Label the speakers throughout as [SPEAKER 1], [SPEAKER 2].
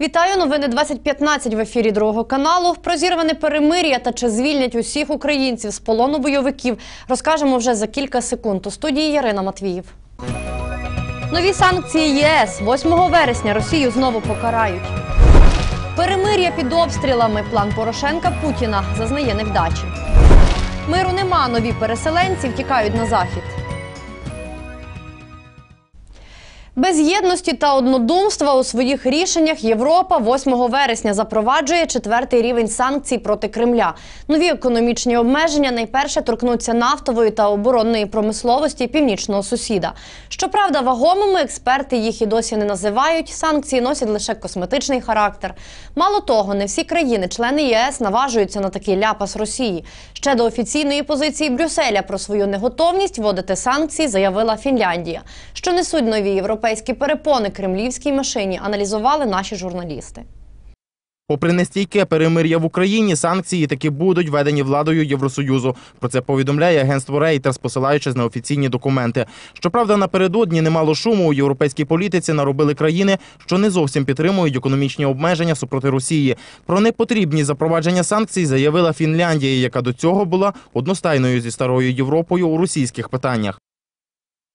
[SPEAKER 1] Вітаю новини 2015 в ефірі другого каналу. Про зірване перемир'я та чи звільнять усіх українців з полону бойовиків розкажемо вже за кілька секунд. У студії Ярина Матвіїв. Нові санкції ЄС 8 вересня Росію знову покарають. Перемир'я під обстрілами. План Порошенка Путіна зазнає невдачі. Миру нема. Нові переселенці втікають на захід. Без єдності та однодумства у своїх рішеннях Європа 8 вересня запроваджує четвертий рівень санкцій проти Кремля. Нові економічні обмеження найперше торкнуться нафтової та оборонної промисловості північного сусіда. Щоправда, вагомими експерти їх і досі не називають. Санкції носять лише косметичний характер. Мало того, не всі країни-члени ЄС наважуються на такий ляпас Росії. Ще до офіційної позиції Брюсселя про свою неготовність вводити санкції заявила Фінляндія. Що несуть нові європейські перепони кремлівській машині, аналізували наші журналісти.
[SPEAKER 2] Попри нестійке перемир'я в Україні, санкції таки будуть введені владою Євросоюзу. Про це повідомляє агентство Reuters, посилаючись на офіційні документи. Щоправда, напередодні немало шуму у європейській політиці наробили країни, що не зовсім підтримують економічні обмеження супроти Росії. Про непотрібність запровадження санкцій заявила Фінляндія, яка до цього була одностайною зі старою Європою у російських питаннях.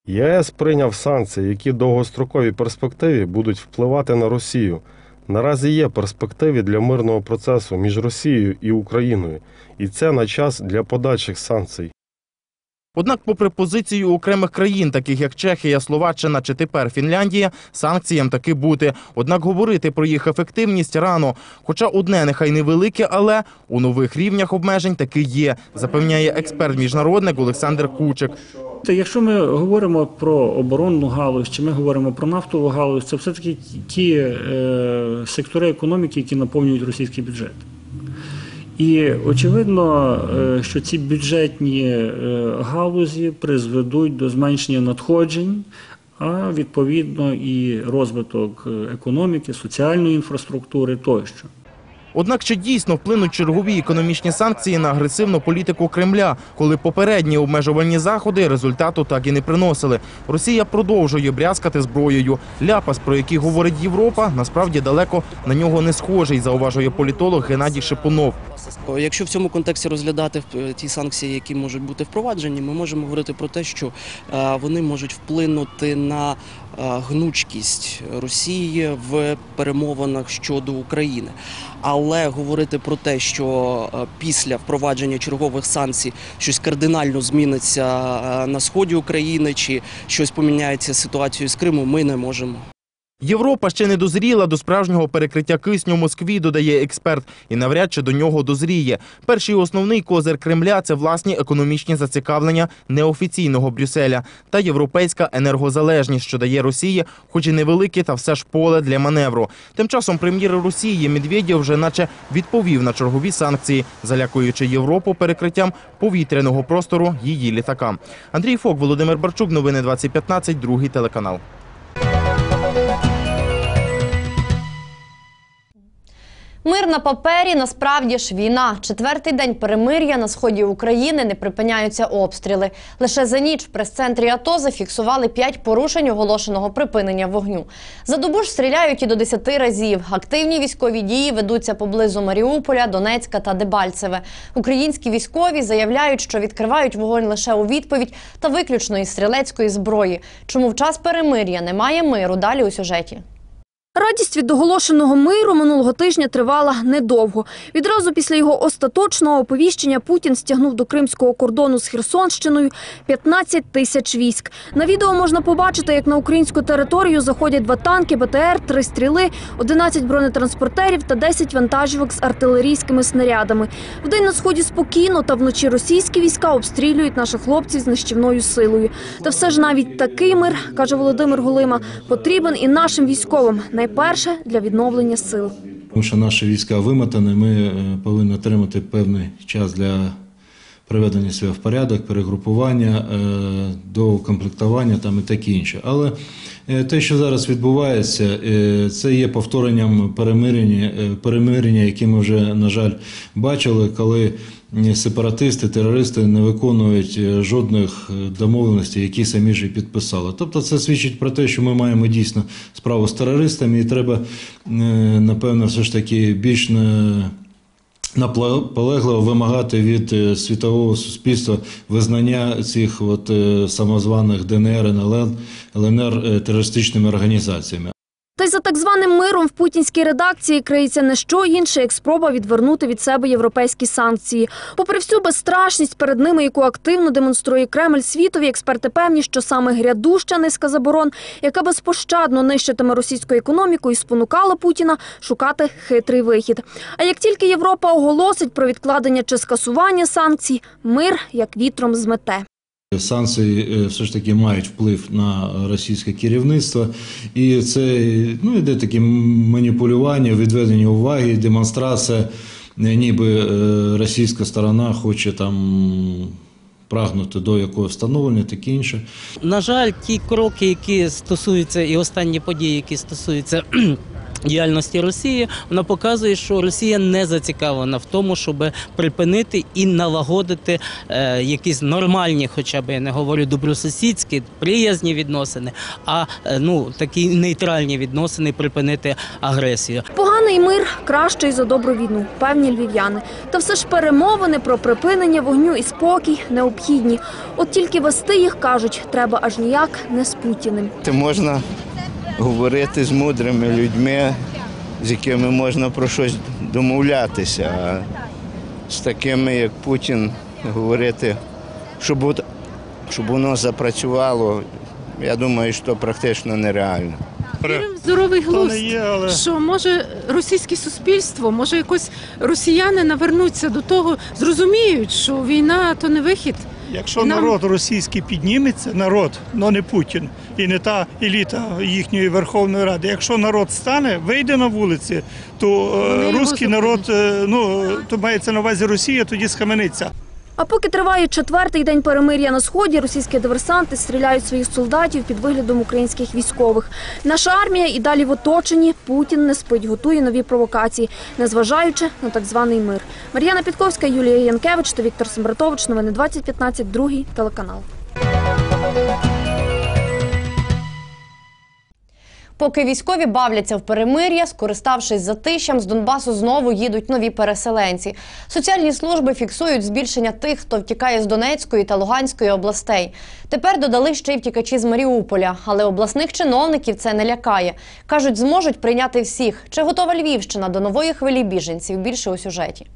[SPEAKER 3] ЄС прийняв санкції, які в довгостроковій перспективі будуть впливати на Росію. Наразі є перспективи для мирного процесу між Росією і Україною, і це на час для подальших санкцій.
[SPEAKER 2] Однак, попри позицію окремих країн, таких як Чехія, Словаччина чи тепер Фінляндія, санкціям таки бути. Однак говорити про їх ефективність рано. Хоча одне нехай невелике, але у нових рівнях обмежень таки є, запевняє експерт-міжнародник Олександр Кучик.
[SPEAKER 4] Якщо ми говоримо про оборонну галузь, чи ми говоримо про нафтову галузь, це все-таки ті е, сектори економіки, які наповнюють російський бюджет. І очевидно, е, що ці бюджетні е, галузі призведуть до зменшення надходжень, а відповідно і розвиток е, економіки, соціальної інфраструктури тощо.
[SPEAKER 2] Однак чи дійсно вплинуть чергові економічні санкції на агресивну політику Кремля, коли попередні обмежувальні заходи результату так і не приносили? Росія продовжує брязкати зброєю. Ляпас, про який говорить Європа, насправді далеко на нього не схожий, зауважує політолог Геннадій Шипунов.
[SPEAKER 5] Якщо в цьому контексті розглядати е, ті санкції, які можуть бути впроваджені, ми можемо говорити про те, що е, вони можуть вплинути на гнучкість Росії в перемовинах щодо України. Але говорити про те, що е, після впровадження чергових санкцій щось кардинально зміниться е, на сході України чи щось поміняється ситуацією з Криму, ми не можемо.
[SPEAKER 2] Європа ще не дозріла до справжнього перекриття кисню Москві, додає експерт, і навряд чи до нього дозріє. Перший основний козир Кремля це власні економічні зацікавлення неофіційного Брюсселя та європейська енергозалежність, що дає Росії, хоч і невелике, та все ж поле для маневру. Тим часом прем'єр Росії Медведєв вже наче відповів на чергові санкції, залякуючи Європу перекриттям повітряного простору її літакам. Андрій Фок, Володимир Барчук, новини 2015, другий телеканал.
[SPEAKER 1] Мир на папері насправді ж війна. Четвертий день перемир'я на сході України не припиняються обстріли. Лише за ніч в прес-центрі АТО зафіксували п'ять порушень оголошеного припинення вогню. За добу ж стріляють і до 10 разів. Активні військові дії ведуться поблизу Маріуполя, Донецька та Дебальцеве. Українські військові заявляють, що відкривають вогонь лише у відповідь та виключно із стрілецької зброї. Чому в час перемир'я немає миру? Далі у сюжеті.
[SPEAKER 6] Радість від оголошеного миру минулого тижня тривала недовго. Відразу після його остаточного оповіщення Путін стягнув до кримського кордону з Херсонщиною 15 тисяч військ. На відео можна побачити, як на українську територію заходять два танки, БТР, три стріли, 11 бронетранспортерів та 10 вантажівок з артилерійськими снарядами. Вдень на сході спокійно, та вночі російські війська обстрілюють наших хлопців з нищівною силою. Та все ж навіть такий мир, каже Володимир Гулима, потрібен і нашим військовим. Найперше для відновлення сил.
[SPEAKER 7] Тому що наші війська вимотані, ми е, повинні отримати певний час для приведення себе в порядок, перегрупування, е, доукомплектування там і таке інше. Але е, те, що зараз відбувається, е, це є повторенням перемирення, перемирення, які ми вже, на жаль, бачили, коли сепаратисти, терористи не виконують жодних домовленостей, які самі ж і підписали. Тобто це свідчить про те, що ми маємо дійсно справу з терористами, і треба, напевно, все ж таки більш не наполегливо вимагати від е, світового суспільства визнання цих от е, самозваних ДНР, НЛН, ЛНР е, терористичними організаціями.
[SPEAKER 6] Та й за так званим миром в путінській редакції криється не що інше, як спроба відвернути від себе європейські санкції. Попри всю безстрашність перед ними, яку активно демонструє Кремль світові, експерти певні, що саме грядуща низка заборон, яка безпощадно нищитиме російську економіку і спонукала Путіна шукати хитрий вихід. А як тільки Європа оголосить про відкладення чи скасування санкцій, мир як вітром змете.
[SPEAKER 7] Санкції е, все ж таки мають вплив на російське керівництво, і це ну, йде таке маніпулювання, відведення уваги, демонстрація, е, ніби е, російська сторона хоче там прагнути до якогось встановлення, таке інше.
[SPEAKER 8] На жаль, ті кроки, які стосуються, і останні події, які стосуються. Діяльності Росії вона показує, що Росія не зацікавлена в тому, щоб припинити і налагодити е, якісь нормальні, хоча б я не говорю добросусідські, приязні відносини, а е, ну такі нейтральні відносини припинити агресію.
[SPEAKER 6] Поганий мир кращий за добру війну, певні львів'яни. Та все ж перемовини про припинення вогню і спокій необхідні. От тільки вести їх кажуть, треба аж ніяк не з Путіним.
[SPEAKER 9] Ти можна говорити з мудрими людьми, з якими можна про щось домовлятися. А з такими, як Путін, говорити, щоб, щоб воно запрацювало, я думаю, що практично нереально.
[SPEAKER 10] Віримо в здоровий глузд, що може російське суспільство, може якось росіяни навернуться до того, зрозуміють, що війна то не вихід.
[SPEAKER 11] Якщо
[SPEAKER 10] нам-
[SPEAKER 11] народ російський підніметься, народ, але не Путін і не та еліта їхньої Верховної Ради. Якщо народ стане, вийде на вулиці, то е, русський народ, е, ну то мається на увазі Росія, тоді схамениться.
[SPEAKER 6] А поки триває четвертий день перемир'я на сході, російські диверсанти стріляють своїх солдатів під виглядом українських військових. Наша армія і далі в оточенні. Путін не спить, готує нові провокації, незважаючи на так званий мир. Мар'яна Підковська, Юлія Янкевич та Віктор Сембратович. Новини 2015, другий телеканал.
[SPEAKER 1] Поки військові бавляться в перемир'я, скориставшись затишям, з Донбасу знову їдуть нові переселенці. Соціальні служби фіксують збільшення тих, хто втікає з Донецької та Луганської областей. Тепер додали ще й втікачі з Маріуполя, але обласних чиновників це не лякає. кажуть, зможуть прийняти всіх. Чи готова Львівщина до нової хвилі біженців? Більше у сюжеті.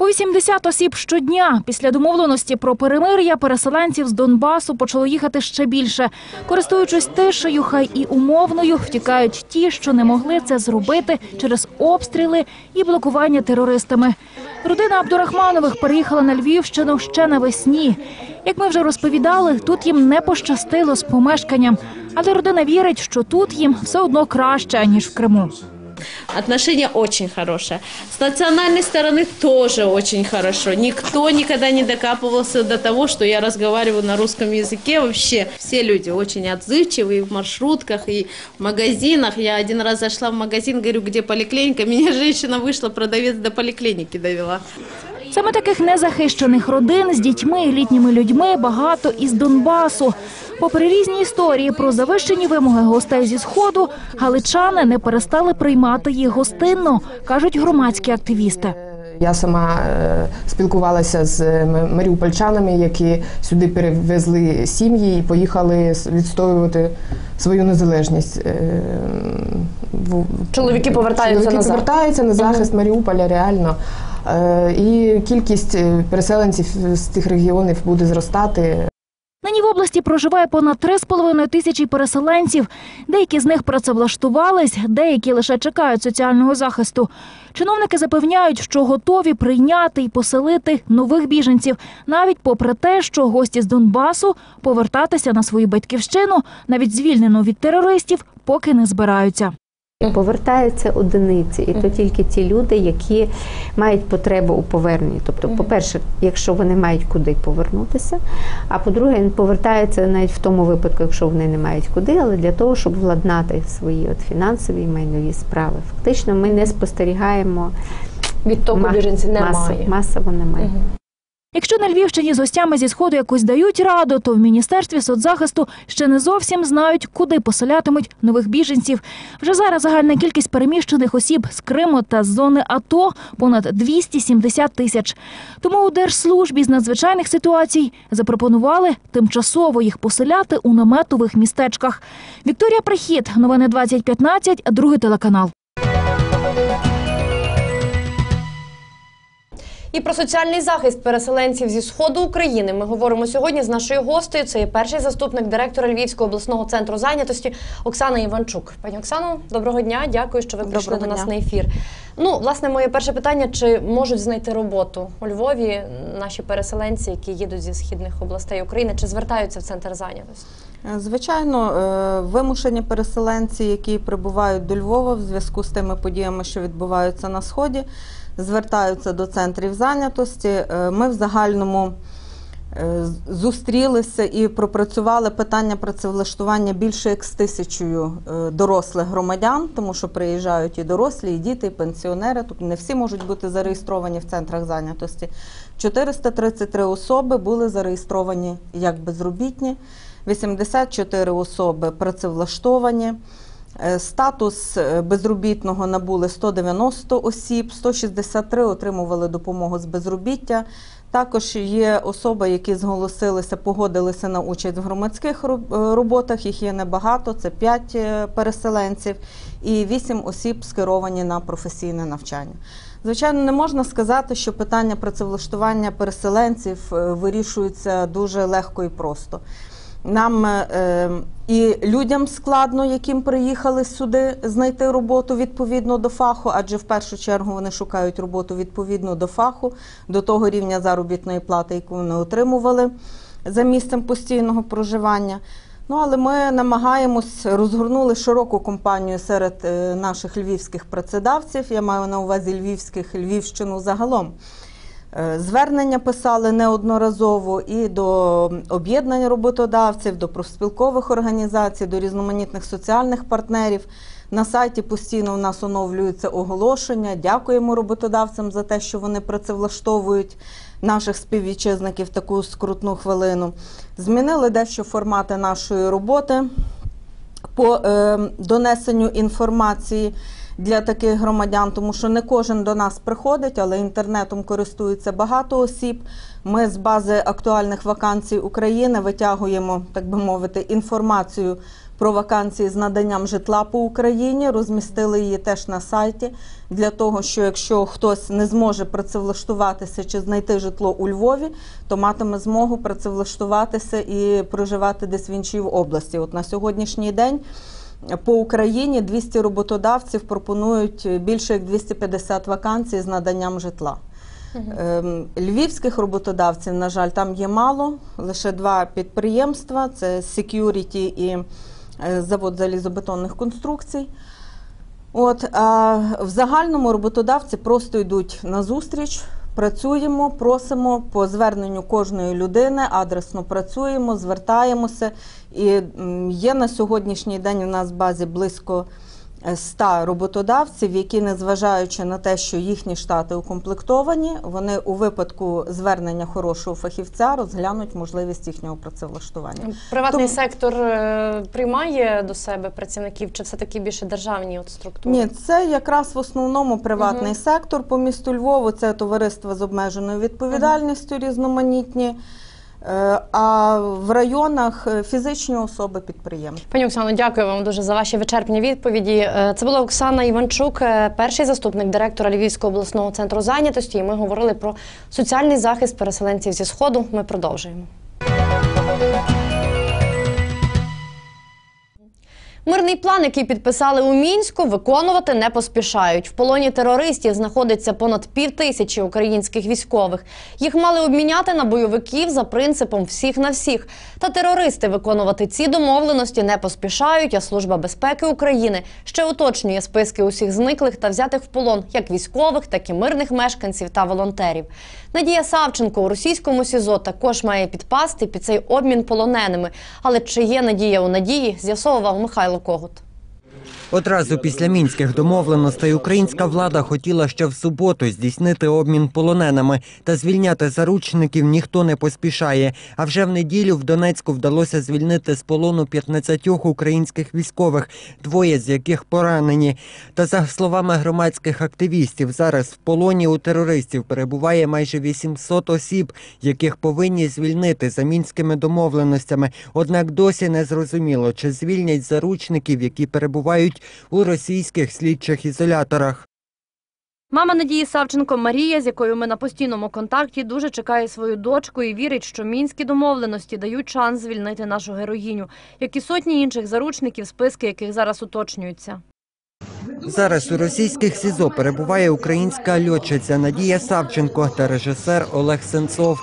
[SPEAKER 12] По 80 осіб щодня після домовленості про перемир'я переселенців з Донбасу почало їхати ще більше. Користуючись тишею, хай і умовною, втікають ті, що не могли це зробити через обстріли і блокування терористами. Родина Абдурахманових переїхала на Львівщину ще навесні. Як ми вже розповідали, тут їм не пощастило з помешканням, але родина вірить, що тут їм все одно краще ніж в Криму.
[SPEAKER 13] Отношение очень хорошее. С национальной стороны тоже очень хорошо. Никто никогда не докапывался до того, что я разговариваю на русском языке. Вообще все люди очень отзывчивые в маршрутках, и в магазинах. Я один раз зашла в магазин, говорю, где поликлиника. Меня женщина вышла, продавец до поликлиники довела.
[SPEAKER 12] Саме таких незахищених родин з дітьми і літніми людьми багато із Донбасу. Попри різні історії про завищені вимоги гостей зі сходу, галичани не перестали приймати їх гостинно, кажуть громадські активісти.
[SPEAKER 14] Я сама е, спілкувалася з маріупольчанами, які сюди перевезли сім'ї і поїхали відстоювати свою незалежність. Е,
[SPEAKER 1] Чоловіки повертаються
[SPEAKER 14] Чоловіки
[SPEAKER 1] назад.
[SPEAKER 14] повертаються на захист Маріуполя реально. Е, І кількість е, переселенців з тих регіонів буде зростати.
[SPEAKER 12] Нині в області проживає понад 3,5 тисячі переселенців. Деякі з них працевлаштувались, деякі лише чекають соціального захисту. Чиновники запевняють, що готові прийняти і поселити нових біженців, навіть попри те, що гості з Донбасу повертатися на свою батьківщину, навіть звільнену від терористів, поки не збираються.
[SPEAKER 15] Повертаються одиниці, і то тільки ті люди, які мають потребу у поверненні. Тобто, по-перше, якщо вони мають куди повернутися, а по-друге, він повертається навіть в тому випадку, якщо вони не мають куди, але для того, щоб владнати свої от фінансові і майнові справи. Фактично, ми не спостерігаємо
[SPEAKER 1] Відтоку біженців немає.
[SPEAKER 15] масово, масово немає.
[SPEAKER 12] Якщо на Львівщині з гостями зі сходу якось дають раду, то в міністерстві соцзахисту ще не зовсім знають, куди поселятимуть нових біженців. Вже зараз загальна кількість переміщених осіб з Криму та з зони АТО понад 270 тисяч. Тому у держслужбі з надзвичайних ситуацій запропонували тимчасово їх поселяти у наметових містечках. Вікторія Прихід, новини 2015, другий телеканал.
[SPEAKER 1] І про соціальний захист переселенців зі сходу України ми говоримо сьогодні з нашою гостею. Це є перший заступник директора Львівського обласного центру зайнятості Оксана Іванчук. Пані Оксано, доброго дня. Дякую, що ви прийшли
[SPEAKER 16] Доброго
[SPEAKER 1] до нас
[SPEAKER 16] дня.
[SPEAKER 1] на ефір. Ну, власне, моє перше питання: чи можуть знайти роботу у Львові наші переселенці, які їдуть зі східних областей України, чи звертаються в центр зайнятості?
[SPEAKER 16] Е, Звичайно, е, вимушені переселенці, які прибувають до Львова в зв'язку з тими подіями, що відбуваються на сході, звертаються до центрів зайнятості. Е, Ми в загальному е, зустрілися і пропрацювали питання працевлаштування більше як з тисячою е, дорослих громадян, тому що приїжджають і дорослі, і діти, і пенсіонери. Тобто не всі можуть бути зареєстровані в центрах зайнятості. 433 особи були зареєстровані як безробітні. 84 особи працевлаштовані. Е, Статус е, безробітного набули 190 осіб, 163 отримували допомогу з безробіття. Також є особи, які зголосилися, погодилися на участь в громадських е, роботах. Їх є небагато, це 5 переселенців і 8 осіб скеровані на професійне навчання. Звичайно, не можна сказати, що питання працевлаштування переселенців вирішується дуже легко і просто. Нам е, і людям складно, яким приїхали сюди, знайти роботу відповідно до фаху, адже в першу чергу вони шукають роботу відповідно до фаху, до того рівня заробітної плати, яку вони отримували за місцем постійного проживання. Ну, але ми намагаємось розгорнули широку кампанію серед е, наших львівських працедавців. Я маю на увазі львівських Львівщину загалом. Е, Звернення писали неодноразово і до об'єднань роботодавців, до профспілкових організацій, до різноманітних соціальних партнерів. На сайті постійно в нас оновлюються оголошення. Дякуємо роботодавцям за те, що вони працевлаштовують наших співвітчизників в таку скрутну хвилину. Змінили дещо формати нашої роботи по е, донесенню інформації для таких громадян, тому що не кожен до нас приходить, але інтернетом користується багато осіб. Ми з бази актуальних вакансій України витягуємо, так би мовити, інформацію про вакансії з наданням житла по Україні. Розмістили її теж на сайті для того, що якщо хтось не зможе працевлаштуватися чи знайти житло у Львові, то матиме змогу працевлаштуватися і проживати десь в іншій області. От на сьогоднішній день. По Україні 200 роботодавців пропонують більше як 250 вакансій з наданням житла. Ем, Львівських роботодавців, на жаль, там є мало, лише два підприємства: це Security і е, завод залізобетонних конструкцій. От, а в загальному роботодавці просто йдуть на зустріч, працюємо, просимо по зверненню кожної людини, адресно працюємо, звертаємося. І є на сьогоднішній день у нас в базі близько 100 роботодавців, які, незважаючи на те, що їхні штати укомплектовані, вони у випадку звернення хорошого фахівця розглянуть можливість їхнього працевлаштування.
[SPEAKER 1] Приватний
[SPEAKER 16] Тому-
[SPEAKER 1] сектор е, приймає до себе працівників, чи все таки більше державні от структури?
[SPEAKER 16] Ні, це якраз в основному приватний
[SPEAKER 1] Мгм.
[SPEAKER 16] сектор по місту Львову. Це товариства з обмеженою відповідальністю різноманітні. Е, А в районах е, фізичні особи підприємства.
[SPEAKER 1] Пані Оксано, дякую вам дуже за ваші вичерпні відповіді. Е, Це була Оксана Іванчук, перший заступник директора Львівського обласного центру зайнятості. І ми говорили про соціальний захист переселенців зі сходу. Ми продовжуємо. Мирний план, який підписали у мінську, виконувати не поспішають. В полоні терористів знаходиться понад пів тисячі українських військових. Їх мали обміняти на бойовиків за принципом всіх на всіх. Та терористи виконувати ці домовленості не поспішають. А служба безпеки України ще уточнює списки усіх зниклих та взятих в полон як військових, так і мирних мешканців та волонтерів. Надія Савченко у російському СІЗО також має підпасти під цей обмін полоненими. Але чи є надія у надії, з'ясовував Михайло socorro.
[SPEAKER 17] Одразу після мінських домовленостей українська влада хотіла ще в суботу здійснити обмін полоненими та звільняти заручників ніхто не поспішає. А вже в неділю в Донецьку вдалося звільнити з полону 15 українських військових, двоє з яких поранені. Та за словами громадських активістів, зараз в полоні у терористів перебуває майже 800 осіб, яких повинні звільнити за мінськими домовленостями. Однак досі не зрозуміло, чи звільнять заручників, які перебувають у російських слідчих ізоляторах.
[SPEAKER 1] Мама Надії Савченко Марія, з якою ми на постійному контакті, дуже чекає свою дочку і вірить, що мінські домовленості дають шанс звільнити нашу героїню, як і сотні інших заручників, списки яких зараз уточнюються.
[SPEAKER 17] Зараз у російських СІЗО перебуває українська льотчиця Надія Савченко та режисер Олег Сенцов.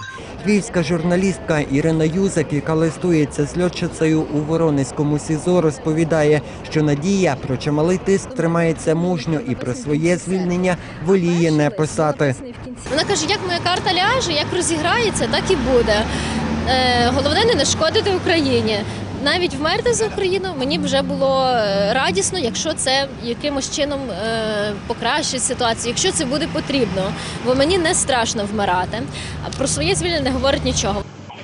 [SPEAKER 17] Львівська журналістка Ірина Юзак, яка листується з льотчицею у Воронезькому СІЗО, розповідає, що Надія про чималий тиск тримається мужньо і про своє звільнення воліє не писати.
[SPEAKER 18] Вона каже, як моя карта ляже, як розіграється, так і буде. Е, головне не нашкодити Україні. Навіть вмерти за Україну мені б вже було е, радісно, якщо це якимось чином е, покращить ситуацію, якщо це буде потрібно. Бо мені не страшно вмирати. А про своє звільнення не говорить нічого.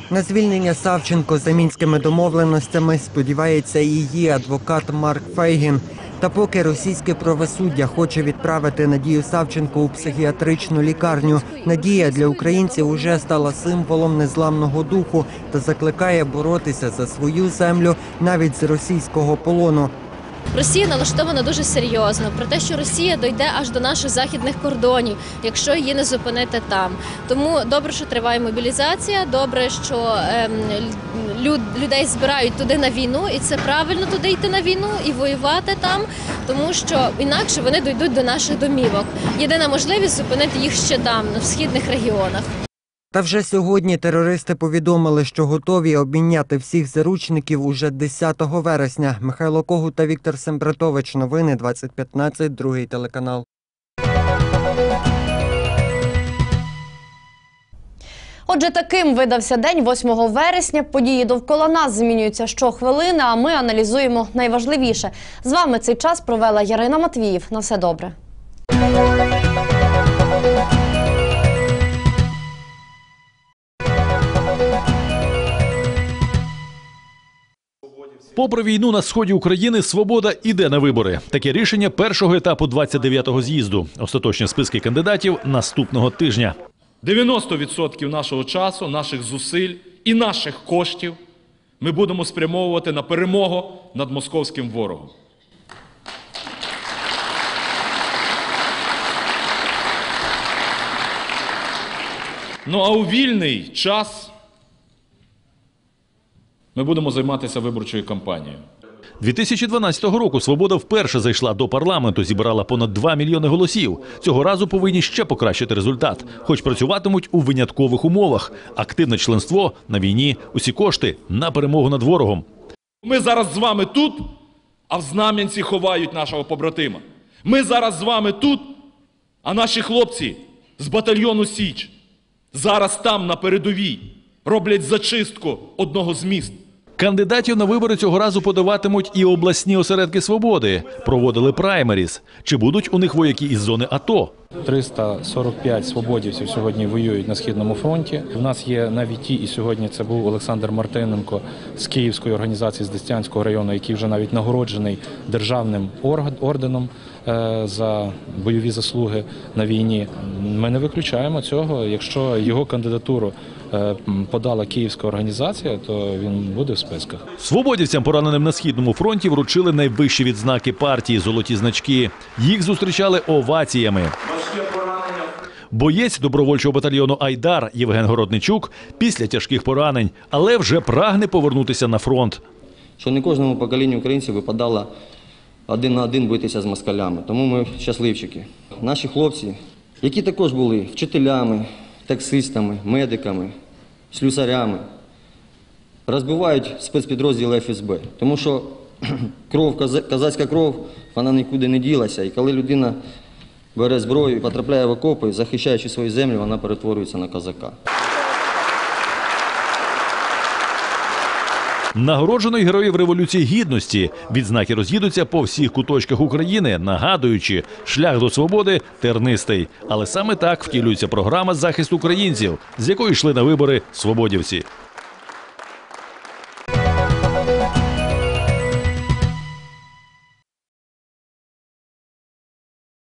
[SPEAKER 17] На звільнення Савченко за мінськими домовленостями сподівається її адвокат Марк Фейгін. Та поки російське правосуддя хоче відправити Надію Савченко у психіатричну лікарню, Надія для українців уже стала символом незламного духу та закликає боротися за свою землю навіть з російського полону.
[SPEAKER 18] Росія налаштована дуже серйозно про те, що Росія дойде аж до наших західних кордонів, якщо її не зупинити там. Тому добре, що триває мобілізація. Добре, що ем, люд, людей збирають туди на війну, і це правильно туди йти на війну і воювати там, тому що інакше вони дійдуть до наших домівок. Єдина можливість зупинити їх ще там, в східних регіонах.
[SPEAKER 17] Та вже сьогодні терористи повідомили, що готові обміняти всіх заручників уже 10 вересня. Михайло Когут та Віктор Сембратович. Новини 2015, другий телеканал.
[SPEAKER 1] Отже, таким видався день 8 вересня. Події довкола нас змінюються щохвилини, а ми аналізуємо найважливіше. З вами цей час провела Ярина Матвіїв. На все добре.
[SPEAKER 19] Попри війну на сході України, свобода іде на вибори. Таке рішення першого етапу 29-го з'їзду. Остаточні списки кандидатів наступного тижня.
[SPEAKER 20] 90% нашого часу, наших зусиль і наших коштів ми будемо спрямовувати на перемогу над московським ворогом. Ну а у вільний час ми будемо займатися виборчою кампанією.
[SPEAKER 19] 2012 року Свобода вперше зайшла до парламенту, зібрала понад 2 мільйони голосів. Цього разу повинні ще покращити результат, хоч працюватимуть у виняткових умовах. Активне членство на війні, усі кошти на перемогу над ворогом.
[SPEAKER 20] Ми зараз з вами тут, а в Знам'янці ховають нашого побратима. Ми зараз з вами тут, а наші хлопці з батальйону Січ зараз там на передовій роблять зачистку одного з міст.
[SPEAKER 19] Кандидатів на вибори цього разу подаватимуть і обласні осередки свободи. Проводили праймеріс. Чи будуть у них вояки із зони АТО?
[SPEAKER 21] 345 свободівців сьогодні воюють на східному фронті. У нас є навіть ті, і сьогодні це був Олександр Мартиненко з Київської організації з Дестянського району, який вже навіть нагороджений державним орденом е, за бойові заслуги на війні. Ми не виключаємо цього. Якщо його кандидатуру подала Київська організація, то він буде в списках.
[SPEAKER 19] Свободівцям, пораненим на східному фронті, вручили найвищі відзнаки партії золоті значки. Їх зустрічали оваціями. Боєць добровольчого батальйону Айдар Євген Городничук після тяжких поранень, але вже прагне повернутися на фронт.
[SPEAKER 22] що не кожному поколінню українців випадало один на один битися з москалями. Тому ми щасливчики. Наші хлопці, які також були вчителями, таксистами, медиками, слюсарями, розбивають спецпідрозділи ФСБ. Тому що кров, казацька кров, вона нікуди не ділася. І коли людина бере зброю потрапляє в окопи, захищаючи свою землю, вона перетворюється на козака.
[SPEAKER 19] Нагороджених героїв Революції Гідності відзнаки роз'їдуться по всіх куточках України, нагадуючи, шлях до свободи тернистий. Але саме так втілюється програма захисту українців, з якої йшли на вибори свободівці.